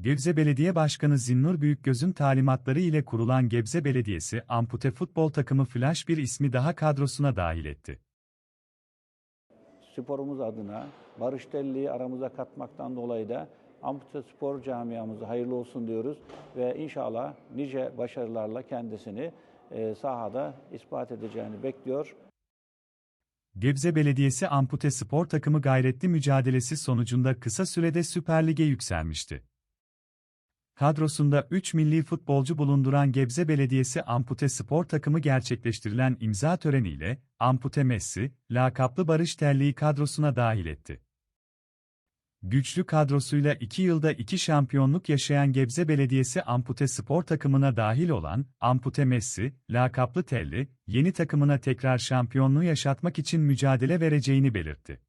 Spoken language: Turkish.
Gebze Belediye Başkanı Zinnur Büyükgöz'ün talimatları ile kurulan Gebze Belediyesi ampute futbol takımı Flash bir ismi daha kadrosuna dahil etti. sporumuz adına Barış Telli'yi aramıza katmaktan dolayı da Ampute Spor camiamıza hayırlı olsun diyoruz ve inşallah nice başarılarla kendisini e, sahada ispat edeceğini bekliyor. Gebze Belediyesi ampute spor takımı gayretli mücadelesi sonucunda kısa sürede Süper Lig'e yükselmişti. Kadrosunda 3 milli futbolcu bulunduran Gebze Belediyesi ampute spor takımı gerçekleştirilen imza töreniyle Ampute Messi, lakaplı Barış Terliği kadrosuna dahil etti. Güçlü kadrosuyla 2 yılda 2 şampiyonluk yaşayan Gebze Belediyesi ampute spor takımına dahil olan Ampute Messi, lakaplı Telli, yeni takımına tekrar şampiyonluğu yaşatmak için mücadele vereceğini belirtti.